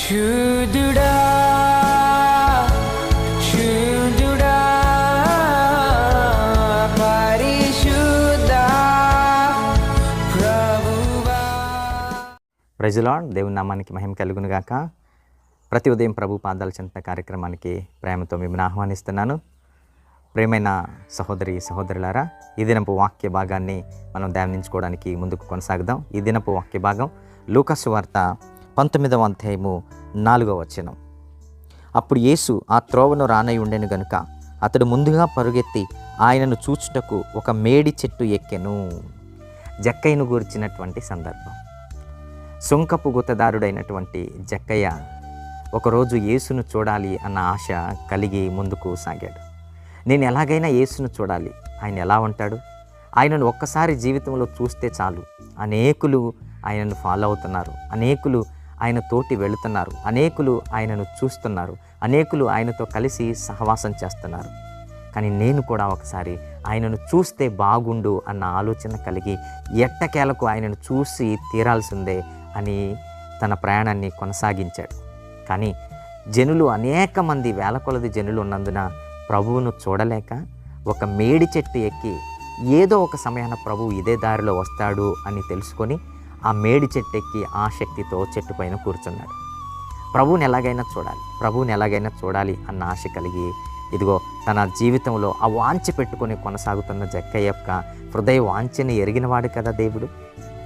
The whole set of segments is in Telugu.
శుద్ధుడా శుద్ధుడా పరిశుద్ధ ప్రభువా. ప్రజలాడ్ దేవుని నామానికి మహిమ కలుగును గాక. ప్రతి ఉదయం ప్రభు పాదాల చింత కార్యక్రమానికి ప్రేమతో మిమ్మల్ని ఆహ్వానిస్తున్నాను. ప్రేమైన సహోదరి సహోదరులారా ఈ దినపు వాక్య భాగాన్ని మనం ధ్యానించుకోవడానికి ముందుకు కొనసాగుదాం. ఈ దినపు వాక్య భాగం లూకసు వార్త పంతొమ్మిదవ అధ్యాయము నాలుగవ వచనం. అప్పుడు యేసు ఆ త్రోవను రానై ఉండెను గనుక అతడు ముందుగా పరుగెత్తి ఆయనను చూచుటకు ఒక మేడి చెట్టు ఎక్కెను. జక్కయ్యను గూర్చినటువంటి సందర్భం. సుంకపు గుత్తదారుడైనటువంటి జక్కయ్య ఒకరోజు యేసును చూడాలి అన్న ఆశ కలిగి ముందుకు సాగాడు. నేను ఎలాగైనా యేసును చూడాలి. ఆయన ఎలా ఉంటాడు? ఆయనను ఒక్కసారి జీవితంలో చూస్తే చాలు. అనేకులు ఆయనను ఫాలో అవుతున్నారు. అనేకులు ఆయన తోటి వెళుతున్నారు. అనేకులు ఆయనను చూస్తున్నారు. అనేకులు ఆయనతో కలిసి సహవాసం చేస్తున్నారు. కానీ నేను కూడా ఒకసారి ఆయనను చూస్తే బాగుండు అన్న ఆలోచన కలిగి ఎట్టకేలకు ఆయనను చూసి తీరాల్సిందే అని తన ప్రయాణాన్ని కొనసాగించాడు. కానీ జనులు అనేక మంది వేల కొలది జనులు ఉన్నందున ప్రభువును చూడలేక ఒక మేడి చెట్టు ఎక్కి ఏదో ఒక సమయాన ప్రభు ఇదే దారిలో వస్తాడు అని తెలుసుకొని ఆ మేడి చెట్టు ఎక్కి ఆసక్తితో చెట్టు పైన కూర్చున్నాడు. ప్రభువుని ఎలాగైనా చూడాలి ప్రభువుని ఎలాగైనా చూడాలి అన్న ఆశ కలిగి ఇదిగో తన జీవితంలో ఆ వాంఛ పెట్టుకొని కొనసాగుతున్న జక్కయ్య యొక్క హృదయ వాంఛని ఎరిగినవాడు కదా దేవుడు.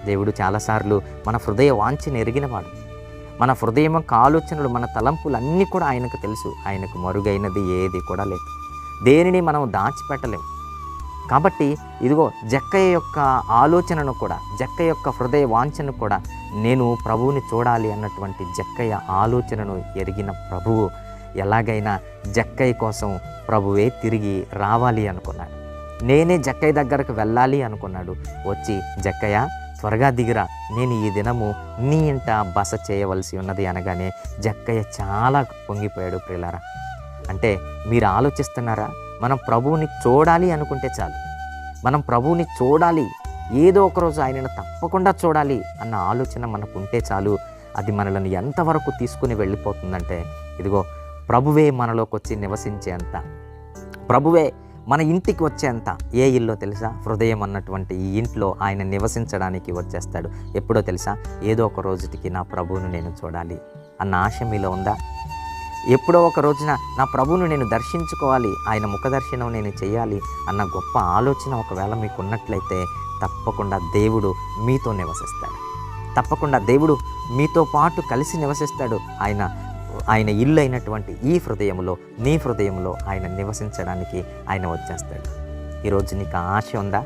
దేవుడు చాలాసార్లు మన హృదయ వాంఛని ఎరిగినవాడు. మన హృదయం యొక్క ఆలోచనలు మన తలంపులు అన్నీ కూడా ఆయనకు తెలుసు. ఆయనకు మరుగైనది ఏది కూడా లేదు. దేనిని మనం దాచిపెట్టలేము కాబట్టి ఇదిగో జక్కయ్య యొక్క ఆలోచనను కూడా జక్కయ్య యొక్క హృదయ వాంఛను కూడా నేను ప్రభువుని చూడాలి అన్నటువంటి జక్కయ్య ఆలోచనను ఎరిగిన ప్రభువు ఎలాగైనా జక్కయ్య కోసం ప్రభువే తిరిగి రావాలి అనుకున్నాడు. నేనే జక్కయ్య దగ్గరకు వెళ్ళాలి అనుకున్నాడు. వచ్చి జక్కయ్య త్వరగా దిగిరా. నేను ఈ దినము నీ ఇంట బస చేయవలసి ఉన్నది అనగానే జక్కయ్య చాలా పొంగిపోయాడు ప్రియులారా. అంటే మీరు ఆలోచిస్తున్నారా? మనం ప్రభువుని చూడాలి అనుకుంటే చాలు. మనం ప్రభువుని చూడాలి ఏదో ఒక రోజు ఆయనను తప్పకుండా చూడాలి అన్న ఆలోచన మనకు ఉంటే చాలు. అది మనల్ని ఎంతవరకు తీసుకుని వెళ్ళిపోతుందంటే ఇదిగో ప్రభువే మనలోకి వచ్చి నివసించేంత. ప్రభువే మన ఇంటికి వచ్చేంత. ఏ ఇల్లో తెలుసా? హృదయం అన్నటువంటి ఈ ఇంట్లో ఆయన నివసించడానికి వచ్చేస్తాడు. ఎప్పుడో తెలుసా? ఏదో ఒక రోజుకి నా ప్రభువును నేను చూడాలి అన్న ఆశ మీలో ఉందా? ఎప్పుడో ఒక రోజున నా ప్రభువును నేను దర్శించుకోవాలి ఆయన ముఖ దర్శనం నేను చేయాలి అన్న గొప్ప ఆలోచన ఒకవేళ మీకు ఉన్నట్లయితే తప్పకుండా దేవుడు మీతో నివసిస్తాడు. తప్పకుండా దేవుడు మీతో పాటు కలిసి నివసిస్తాడు. ఆయన ఆయన ఇల్లు అయినటువంటి ఈ హృదయంలో నీ హృదయంలో ఆయన నివసించడానికి ఆయన వచ్చేస్తాడు. ఈరోజు నీకు ఆశ ఉందా?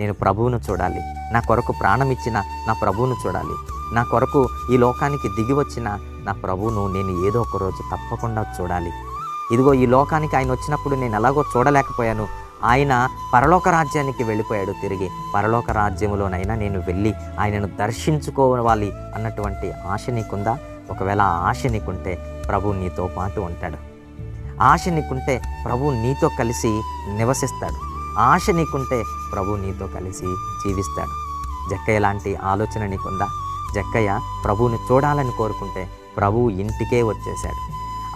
నేను ప్రభువును చూడాలి. నా కొరకు ప్రాణం ఇచ్చిన నా ప్రభువును చూడాలి. నా కొరకు ఈ లోకానికి దిగి వచ్చిన నా ప్రభువును నేను ఏదో ఒక రోజు తప్పకుండా చూడాలి. ఇదిగో ఈ లోకానికి ఆయన వచ్చినప్పుడు నేను ఎలాగో చూడలేకపోయాను. ఆయన పరలోక రాజ్యానికి వెళ్ళిపోయాడు తిరిగి. పరలోక రాజ్యములోనైనా నేను వెళ్ళి ఆయనను దర్శించుకోవాలి అన్నటువంటి ఆశ నీకుందా? ఒకవేళ ఆ ఆశ నీకుంటే ప్రభు నీతో పాటు ఉంటాడు. ఆశ నీకుంటే ప్రభు నీతో కలిసి నివసిస్తాడు. ఆశ నీకుంటే ప్రభు నీతో కలిసి జీవిస్తాడు. జక్కయ్య లాంటి ఆలోచన నీకుందా? జక్కయ్య ప్రభువుని చూడాలని కోరుకుంటే ప్రభువు ఇంటికే వచ్చేశాడు.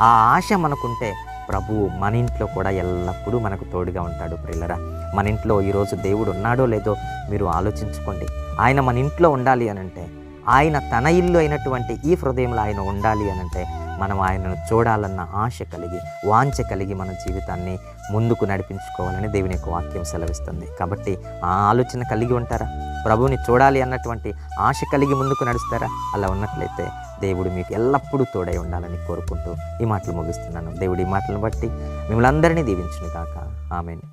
ఆ ఆశ మనకుంటే ప్రభువు మన ఇంట్లో కూడా ఎల్లప్పుడూ మనకు తోడుగా ఉంటాడు ప్రిల్లరా మన ఇంట్లో ఈరోజు దేవుడు ఉన్నాడో లేదో మీరు ఆలోచించుకోండి. ఆయన మన ఇంట్లో ఉండాలి అనంటే ఆయన తన ఇల్లు అయినటువంటి ఈ హృదయంలో ఆయన ఉండాలి అనంటే మనం ఆయనను చూడాలన్న ఆశ కలిగి వాంఛ కలిగి మన జీవితాన్ని ముందుకు నడిపించుకోవాలని దేవుని యొక్క వాక్యం సెలవిస్తుంది. కాబట్టి ఆ ఆలోచన కలిగి ఉంటారా? ప్రభువుని చూడాలి అన్నటువంటి ఆశ కలిగి ముందుకు నడుస్తారా? అలా ఉన్నట్లయితే దేవుడు మీకు ఎల్లప్పుడూ తోడై ఉండాలని కోరుకుంటూ ఈ మాటలు ముగిస్తున్నాను. దేవుడు ఈ మాటలను బట్టి మిమ్మల్ని అందరినీ దీవించును కాక ఆమెను.